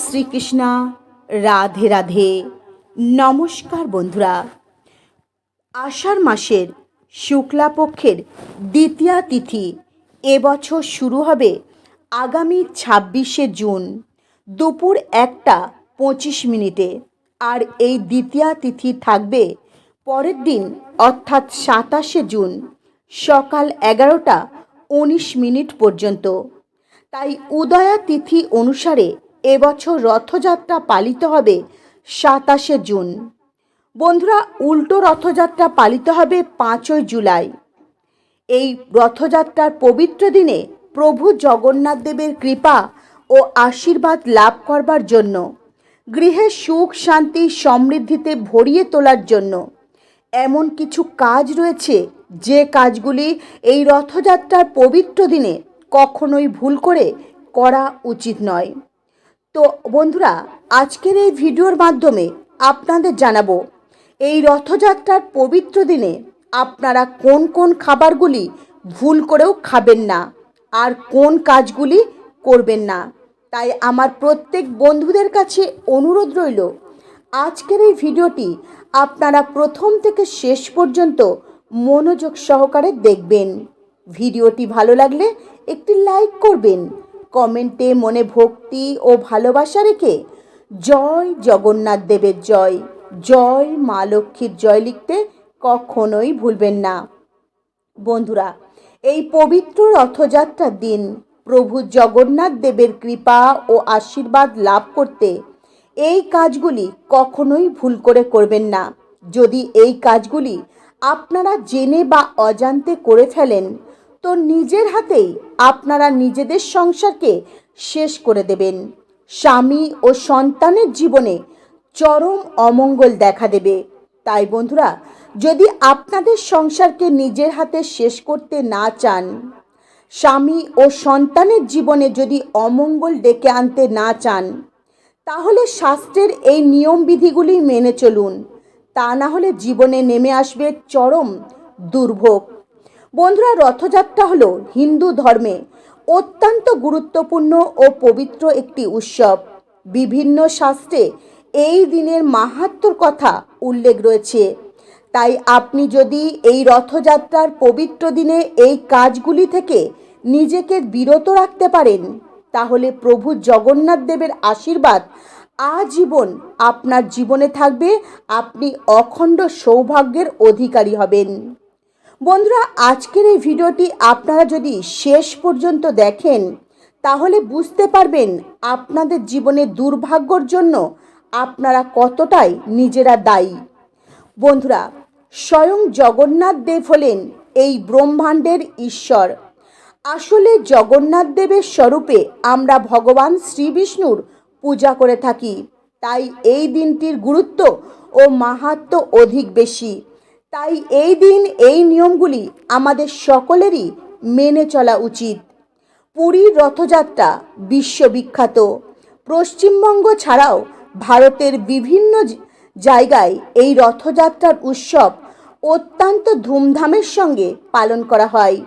শ্রীকৃষ্ণা, রাধে রাধে। নমস্কার বন্ধুরা। আষাঢ় মাসের শুক্লাপক্ষের দ্বিতীয়া তিথি এবছর শুরু হবে আগামী ছাব্বিশে জুন দুপুর একটা পঁচিশ মিনিটে। আর এই দ্বিতীয়া তিথি থাকবে পরের দিন, অর্থাৎ সাতাশে জুন, সকাল এগারোটা উনিশ মিনিট পর্যন্ত। তাই উদয়া তিথি অনুসারে এবছর রথযাত্রা পালিত হবে সাতাশে জুন। বন্ধুরা, উল্টো রথযাত্রা পালিত হবে পাঁচই জুলাই। এই রথযাত্রার পবিত্র দিনে প্রভু জগন্নাথ দেবের কৃপা ও আশীর্বাদ লাভ করবার জন্য, গৃহে সুখ, শান্তি, সমৃদ্ধিতে ভরিয়ে তোলার জন্য এমন কিছু কাজ রয়েছে যে কাজগুলি এই রথযাত্রার পবিত্র দিনে কখনোই ভুল করে করা উচিত নয়। তো বন্ধুরা, আজকের এই ভিডিওর মাধ্যমে আপনাদের জানাব, এই রথযাত্রার পবিত্র দিনে আপনারা কোন কোন খাবারগুলি ভুল করেও খাবেন না আর কোন কাজগুলি করবেন না। তাই আমার প্রত্যেক বন্ধুদের কাছে অনুরোধ রইল, আজকের এই ভিডিওটি আপনারা প্রথম থেকে শেষ পর্যন্ত মনোযোগ সহকারে দেখবেন। ভিডিওটি ভালো লাগলে একটি লাইক করবেন কমেন্টে মনে ভক্তি ও ভালোবাসা রেখে জয় জগন্নাথ দেবের জয়। জয় মা লক্ষ্মীর জয় লিখতে কখনোই ভুলবেন না। বন্ধুরা, এই পবিত্র রথযাত্রার দিন প্রভু জগন্নাথ দেবের কৃপা ও আশীর্বাদ লাভ করতে এই কাজগুলি কখনোই ভুল করে করবেন না। যদি এই কাজগুলি আপনারা জেনে বা অজান্তে করে ফেলেন তো নিজের হাতেই আপনারা নিজেদের সংসারকে শেষ করে দেবেন। স্বামী ও সন্তানের জীবনে চরম অমঙ্গল দেখা দেবে। তাই বন্ধুরা, যদি আপনাদের সংসারকে নিজের হাতে শেষ করতে না চান, স্বামী ও সন্তানের জীবনে যদি অমঙ্গল ডেকে আনতে না চান, তাহলে শাস্ত্রের এই নিয়মবিধিগুলি মেনে চলুন। তা না হলে জীবনে নেমে আসবে চরম দুর্ভোগ। বন্ধুরা, রথযাত্রা হলো হিন্দু ধর্মে অত্যন্ত গুরুত্বপূর্ণ ও পবিত্র একটি উৎসব। বিভিন্ন শাস্ত্রে এই দিনের মাহাত্মর কথা উল্লেখ রয়েছে। তাই আপনি যদি এই রথযাত্রার পবিত্র দিনে এই কাজগুলি থেকে নিজেকে বিরত রাখতে পারেন, তাহলে প্রভু জগন্নাথ দেবের আশীর্বাদ আজীবন আপনার জীবনে থাকবে। আপনি অখণ্ড সৌভাগ্যের অধিকারী হবেন। বন্ধুরা, আজকের এই ভিডিওটি আপনারা যদি শেষ পর্যন্ত দেখেন, তাহলে বুঝতে পারবেন আপনাদের জীবনে দুর্ভাগ্যর জন্য আপনারা কতটাই নিজেরা দায়ী। বন্ধুরা, স্বয়ং জগন্নাথ দেব হলেন এই ব্রহ্মাণ্ডের ঈশ্বর। আসলে জগন্নাথ দেবের স্বরূপে আমরা ভগবান শ্রী বিষ্ণুর পূজা করে থাকি, তাই এই দিনটির গুরুত্ব ও মাহাত্ম অধিক বেশি। তাই এই দিন এই নিয়মগুলি আমাদের সকলেরই মেনে চলা উচিত। পুরীর রথযাত্রা বিশ্ববিখ্যাত। পশ্চিমবঙ্গ ছাড়াও ভারতের বিভিন্ন জায়গায় এই রথযাত্রার উৎসব অত্যন্ত ধুমধামের সঙ্গে পালন করা হয়।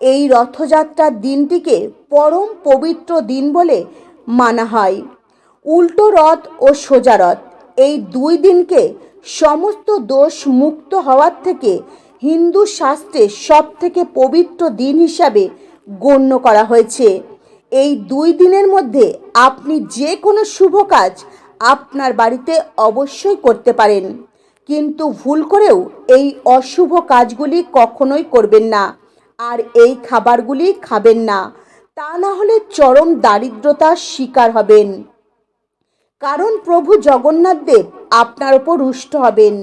এই রথযাত্রার দিনটিকে পরম পবিত্র দিন বলে মানা হয়। উল্টো রথ ও সোজা রথ এই দুই দিনকে সমস্ত দোষ মুক্ত হওয়ার থেকে হিন্দু শাস্ত্রে সব থেকে পবিত্র দিন হিসাবে গণ্য করা হয়েছে। এই দুই দিনের মধ্যে আপনি যে কোনো শুভ কাজ আপনার বাড়িতে অবশ্যই করতে পারেন। কিন্তু ভুল করেও এই অশুভ কাজগুলি কখনোই করবেন না। আর এই খাবারগুলি খাবেন না। তা না হলে চরম দারিদ্রতার শিকার হবেন। কারণ প্রভু জগন্নাথ দেব আপনার ওপর রুষ্ট হবেন।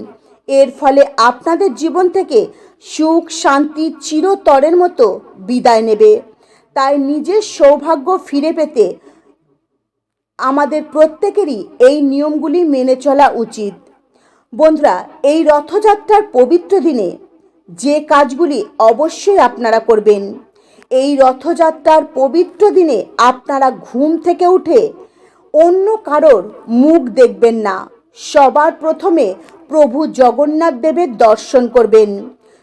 এর ফলে আপনাদের জীবন থেকে সুখ, শান্তি চিরতরের মতো বিদায় নেবে। তাই নিজের সৌভাগ্য ফিরে পেতে আমাদের প্রত্যেকেরই এই নিয়মগুলি মেনে চলা উচিত। বন্ধুরা, এই রথযাত্রার পবিত্র দিনে যে কাজগুলি অবশ্যই আপনারা করবেন। এই রথযাত্রার পবিত্র দিনে আপনারা ঘুম থেকে উঠে অন্য কারোর মুখ দেখবেন না। সবার প্রথমে প্রভু জগন্নাথ দেবের দর্শন করবেন।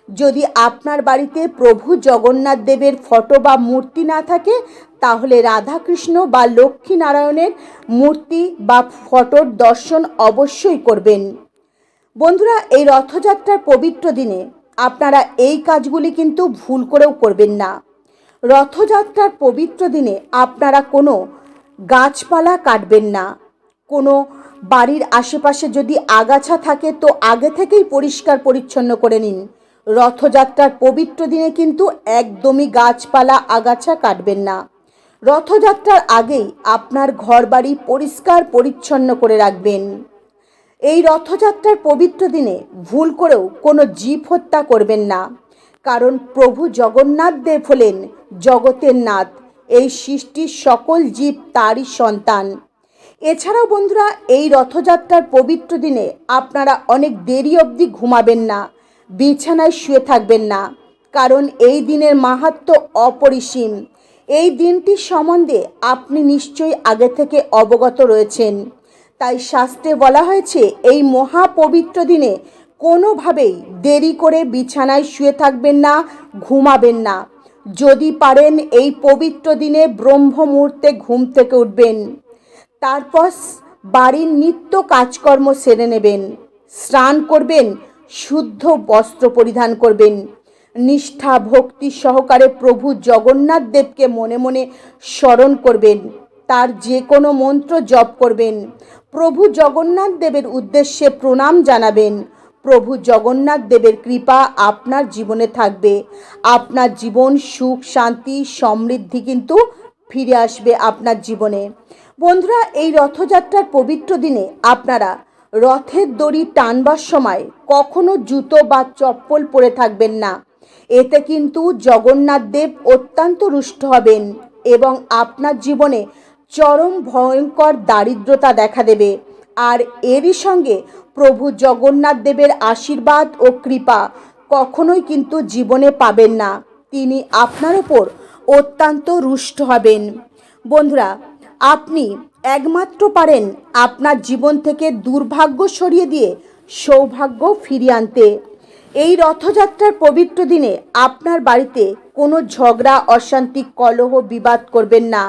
যদি আপনার বাড়িতে প্রভু জগন্নাথ দেবের ফটো বা মূর্তি না থাকে, তাহলে রাধাকৃষ্ণ বা লক্ষ্মীনারায়ণের মূর্তি বা ফটোর দর্শন অবশ্যই করবেন। বন্ধুরা, এই রথযাত্রার পবিত্র দিনে আপনারা এই কাজগুলি কিন্তু ভুল করেও করবেন না। রথযাত্রার পবিত্র দিনে আপনারা কোনো গাছপালা কাটবেন না। কোনো বাড়ির আশেপাশে যদি আগাছা থাকে তো আগে থেকেই পরিষ্কার পরিচ্ছন্ন করে নিন। রথযাত্রার পবিত্র দিনে কিন্তু একদমই গাছপালা, আগাছা কাটবেন না। রথযাত্রার আগেই আপনার ঘরবাড়ি পরিষ্কার পরিচ্ছন্ন করে রাখবেন। এই রথযাত্রার পবিত্র দিনে ভুল করেও কোনো জীব হত্যা করবেন না। কারণ প্রভু জগন্নাথ দেব হলেন জগতের নাথ। এই সৃষ্টির সকল জীব তারই সন্তান। এছাড়াও বন্ধুরা, এই রথযাত্রার পবিত্র দিনে আপনারা অনেক দেরি অবধি ঘুমাবেন না, বিছানায় শুয়ে থাকবেন না, কারণ এই দিনের মাহাত্ম্য অপরিসীম। এই দিনটির সম্বন্ধে আপনি নিশ্চয়ই আগে থেকে অবগত রয়েছেন। তাই শাস্ত্রে বলা হয়েছে, এই মহাপবিত্র দিনে কোনোভাবেই দেরি করে বিছানায় শুয়ে থাকবেন না, ঘুমাবেন না। যদি পারেন এই পবিত্র দিনে ব্রহ্ম মুহূর্তে ঘুম থেকে উঠবেন। তারপর বাড়ির নিত্য কাজকর্ম সেরে নেবেন। স্নান করবেন, শুদ্ধ বস্ত্র পরিধান করবেন। নিষ্ঠা, ভক্তি সহকারে প্রভু জগন্নাথ দেবকে মনে মনে স্মরণ করবেন। তার যে কোনো মন্ত্র জপ করবেন। প্রভু জগন্নাথ দেবের উদ্দেশ্যে প্রণাম জানাবেন। প্রভু জগন্নাথ দেবের কৃপা আপনার জীবনে থাকবে। আপনার জীবন সুখ, শান্তি, সমৃদ্ধি কিন্তু ফিরে আসবে আপনার জীবনে। বন্ধুরা, এই রথযাত্রার পবিত্র দিনে আপনারা রথের দড়ি টানবার সময় কখনো জুতো বা চপ্পল পরে থাকবেন না। এতে কিন্তু জগন্নাথ দেব অত্যন্ত রুষ্ট হবেন এবং আপনার জীবনে চরম ভয়ঙ্কর দারিদ্রতা দেখা দেবে। আর এরই সঙ্গে প্রভু জগন্নাথ দেবের আশীর্বাদ ও কৃপা কখনোই কিন্তু জীবনে পাবেন না। তিনি আপনার ওপর অত্যন্ত রুষ্ট হবেন। বন্ধুরা, আপনি একমাত্র পারেন আপনার জীবন থেকে দুর্ভাগ্য সরিয়ে দিয়ে সৌভাগ্য ফিরিয়ে আনতে। এই রথযাত্রার পবিত্র দিনে আপনার বাড়িতে কোনো ঝগড়া, অশান্তি, কলহ, বিবাদ করবেন না।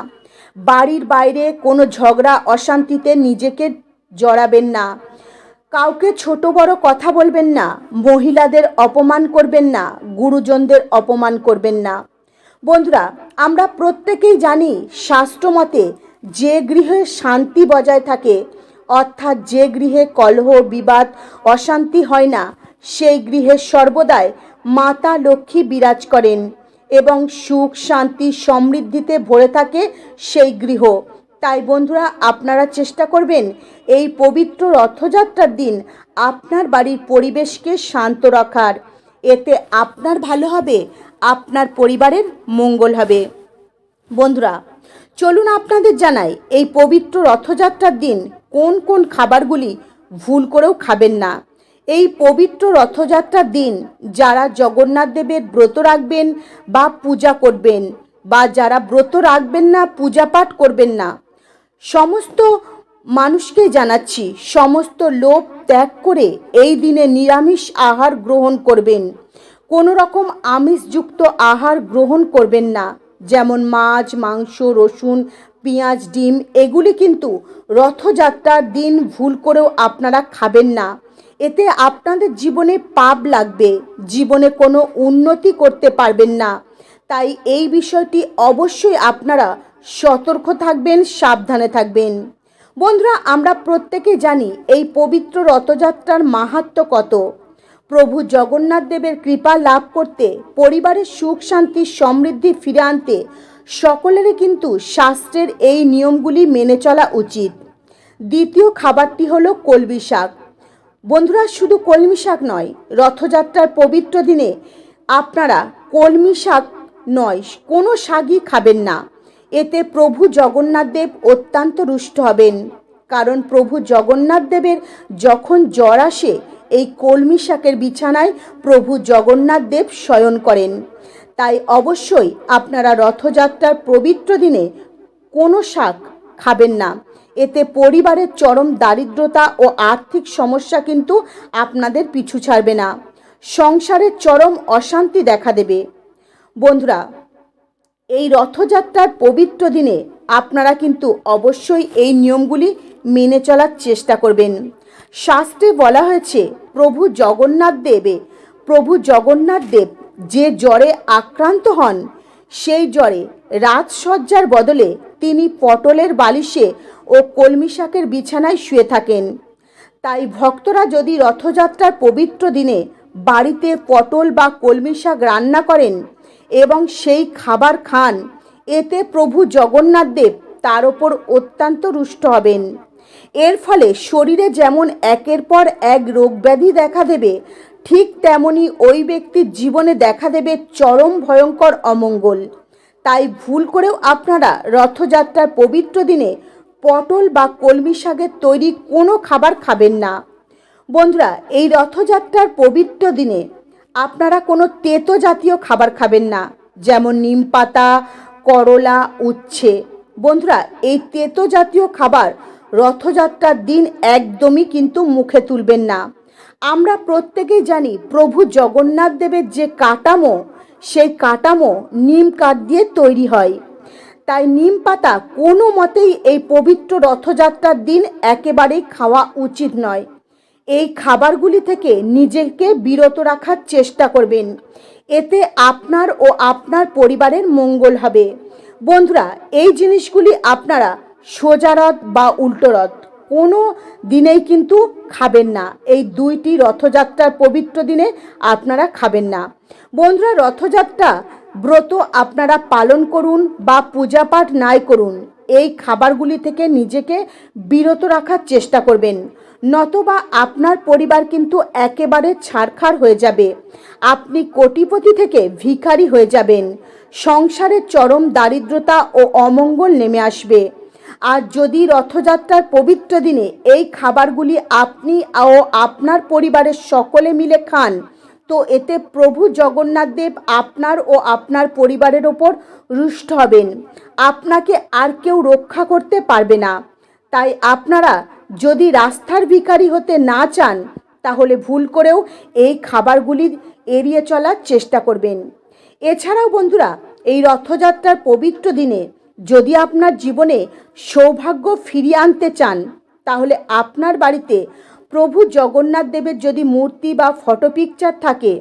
বাড়ির বাইরে কোনো ঝগড়া, অশান্তিতে নিজেকে জড়াবেন না। কাউকে ছোট বড় কথা বলবেন না, মহিলাদের অপমান করবেন না, গুরুজনদের অপমান করবেন না। বন্ধুরা, আমরা প্রত্যেকেই জানি শাস্ত্রমতে যে গৃহে শান্তি বজায় থাকে, অর্থাৎ যে গৃহে কলহ, বিবাদ, অশান্তি হয় না, সেই গৃহে সর্বদাই মাতা লক্ষ্মী বিরাজ করেন এবং সুখ, শান্তি সমৃদ্ধিতে ভরে থাকে সেই গৃহ। তাই বন্ধুরা আপনারা চেষ্টা করবেন এই পবিত্র রথযাত্রার দিন আপনার বাড়ির পরিবেশকে শান্ত রাখার। এতে আপনার ভালো হবে, আপনার পরিবারের মঙ্গল হবে। বন্ধুরা, চলুন আপনাদের জানাই এই পবিত্র রথযাত্রার দিন কোন কোন খাবারগুলি ভুল করেও খাবেন না। এই পবিত্র রথযাত্রার দিন যারা জগন্নাথ দেবের ব্রত রাখবেন বা পূজা করবেন বা যারা ব্রত রাখবেন না, পূজা পাঠ করবেন না সমস্ত মানুষকে জানাচ্ছি, সমস্ত লোভ ত্যাগ করে এই দিনে নিরামিষ আহার গ্রহণ করবেন। কোনো রকম আমিষযুক্ত আহার গ্রহণ করবেন না। যেমন মাছ, মাংস, রসুন, পেঁয়াজ, ডিম, এগুলি কিন্তু রথযাত্রার দিন ভুল করেও আপনারা খাবেন না। এতে আপনাদের জীবনে পাপ লাগবে, জীবনে কোনো উন্নতি করতে পারবেন না। তাই এই বিষয়টি অবশ্যই আপনারা সতর্ক থাকবেন, সাবধানে থাকবেন। বন্ধুরা, আমরা প্রত্যেকে জানি এই পবিত্র রথযাত্রার মাহাত্ম কত। প্রভু জগন্নাথ দেবের কৃপা লাভ করতে, পরিবারের সুখ, শান্তি, সমৃদ্ধি ফিরে আনতে সকলেরই কিন্তু শাস্ত্রের এই নিয়মগুলি মেনে চলা উচিত। দ্বিতীয় খাবারটি হলো কলমি শাক। বন্ধুরা, শুধু কলমি শাক নয়, রথযাত্রার পবিত্র দিনে আপনারা কলমি শাক নয়, কোনো শাকই খাবেন না। এতে প্রভু জগন্নাথ দেব অত্যন্ত রুষ্ট হবেন। কারণ প্রভু জগন্নাথ দেবের যখন জ্বর আসে, এই কলমি শাকের বিছানায় প্রভু জগন্নাথ দেব শয়ন করেন। তাই অবশ্যই আপনারা রথযাত্রার পবিত্র দিনে কোনো শাক খাবেন না। এতে পরিবারের চরম দারিদ্রতা ও আর্থিক সমস্যা কিন্তু আপনাদের পিছু ছাড়বে না। সংসারের চরম অশান্তি দেখা দেবে। বন্ধুরা এই রথযাত্রার পবিত্র দিনে আপনারা কিন্তু অবশ্যই এই নিয়মগুলি মেনে চলার চেষ্টা করবেন। শাস্ত্রে বলা হয়েছে, প্রভু জগন্নাথ দেবে, প্রভু জগন্নাথ দেব, যে জ্বরে আক্রান্ত হন, সেই জ্বরে রাজসজ্জার বদলে তিনি পটলের বালিশে ও কলমি শাকের বিছানায় শুয়ে থাকেন। তাই ভক্তরা যদি রথযাত্রার পবিত্র দিনে বাড়িতে পটল বা কলমি শাক রান্না করেন এবং সেই খাবার খান। এতে প্রভু জগন্নাথ দেব তার ওপর অত্যন্ত রুষ্ট হবেন। এর ফলে শরীরে যেমন একের পর এক রোগ ব্যাধি দেখা দেবে, ঠিক তেমনি ওই ব্যক্তির জীবনে দেখা দেবে চরম ভয়ঙ্কর অমঙ্গল। তাই ভুল করেও আপনারা রথযাত্রার পবিত্র দিনে পটল বা কলমি শাকের তৈরি কোনো খাবার খাবেন না। বন্ধুরা, এই রথযাত্রার পবিত্র দিনে আপনারা কোনো তেতো জাতীয় খাবার খাবেন না, যেমন নিম পাতা, করলা, উচ্ছে। বন্ধুরা, এই তেতো জাতীয় খাবার রথযাত্রার দিন একদমই কিন্তু মুখে তুলবেন না। আমরা প্রত্যেকেই জানি, প্রভু জগন্নাথ দেবের যে কাটামো সেই কাটামো নিম কাঠ দিয়ে তৈরি হয়। তাই নিম পাতা কোনো মতেই এই পবিত্র রথযাত্রার দিন একেবারেই খাওয়া উচিত নয়। এই খাবারগুলি থেকে নিজেকে বিরত রাখার চেষ্টা করবেন। এতে আপনার ও আপনার পরিবারের মঙ্গল হবে। বন্ধুরা, এই জিনিসগুলি আপনারা সোজা রথ বা উল্টো রথ, কোনো দিনেই কিন্তু খাবেন না। এই দুইটি রথযাত্রার পবিত্র দিনে আপনারা খাবেন না। বন্ধুরা, রথযাত্রা ব্রত আপনারা পালন করুন বা পূজা পাঠ নাই করুন। এই খাবারগুলি থেকে নিজেকে বিরত রাখার চেষ্টা করবেন। নতবা আপনার পরিবার কিন্তু একেবারে ছাড়খাড় হয়ে যাবে। আপনি কোটিপতি থেকে ভিখারি হয়ে যাবেন। সংসারে চরম দারিদ্রতা ও অমঙ্গল নেমে আসবে। আর যদি রথযাত্রার পবিত্র দিনে এই খাবারগুলি আপনি ও আপনার পরিবারের সকলে মিলে খান তো এতে প্রভু জগন্নাথ দেব আপনার ও আপনার পরিবারের ওপর রুষ্ট হবেন। আপনাকে আর কেউ রক্ষা করতে পারবে না। তাই আপনারা যদি রাস্তার ভিখারি হতে না চান, তাহলে ভুল করেও এই খাবারগুলি এড়িয়ে চলার চেষ্টা করবেন। এছাড়াও বন্ধুরা, এই রথযাত্রার পবিত্র দিনে যদি আপনার জীবনে সৌভাগ্য ফিরিয়ে আনতে চান, তাহলে আপনার বাড়িতে প্রভু জগন্নাথ দেবের যদি মূর্তি বা ফটো পিকচার থাকে,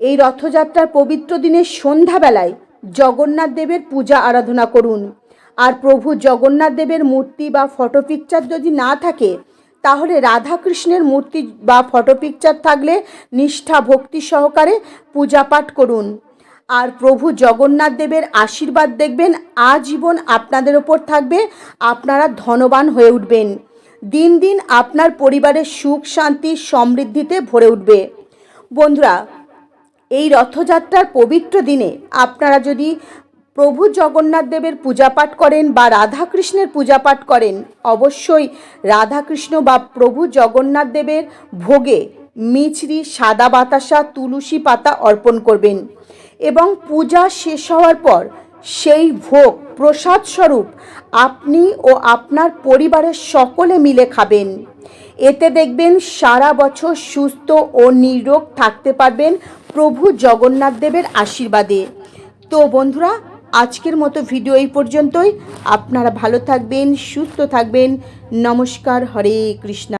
এই রথযাত্রার পবিত্র দিনের সন্ধ্যাবেলায় জগন্নাথ দেবের পূজা আরাধনা করুন। আর প্রভু জগন্নাথ দেবের মূর্তি বা ফটো পিকচার যদি না থাকে, তাহলে রাধাকৃষ্ণের মূর্তি বা ফটো পিকচার থাকলে নিষ্ঠা, ভক্তি সহকারে পূজা পাঠ করুন। আর প্রভু জগন্নাথ দেবের আশীর্বাদ দেখবেন, আজীবন আপনাদের ওপর থাকবে, আপনারা ধনবান হয়ে উঠবেন। দিন দিন আপনার পরিবারের সুখ, শান্তি, সমৃদ্ধিতে ভরে উঠবে। বন্ধুরা, এই রথযাত্রার পবিত্র দিনে আপনারা যদি প্রভু জগন্নাথ দেবের পূজা পাঠ করেন বা রাধাকৃষ্ণের পূজা পাঠ করেন, অবশ্যই রাধাকৃষ্ণ বা প্রভু জগন্নাথ দেবের ভোগে মিছরি, সাদা বাতাসা, তুলসী পাতা অর্পণ করবেন। এবং পূজা শেষ হওয়ার পর সেই ভোগ প্রসাদ স্বরূপ আপনি ও আপনার পরিবারের সকলে মিলে খাবেন। এতে দেখবেন সারা বছর সুস্থ ও নিরোগ থাকতে পারবেন প্রভু জগন্নাথ দেবের আশীর্বাদে। তো বন্ধুরা, আজকের মতো ভিডিও এই পর্যন্তই। আপনারা ভালো থাকবেন, সুস্থ থাকবেন। নমস্কার, হরে কৃষ্ণ।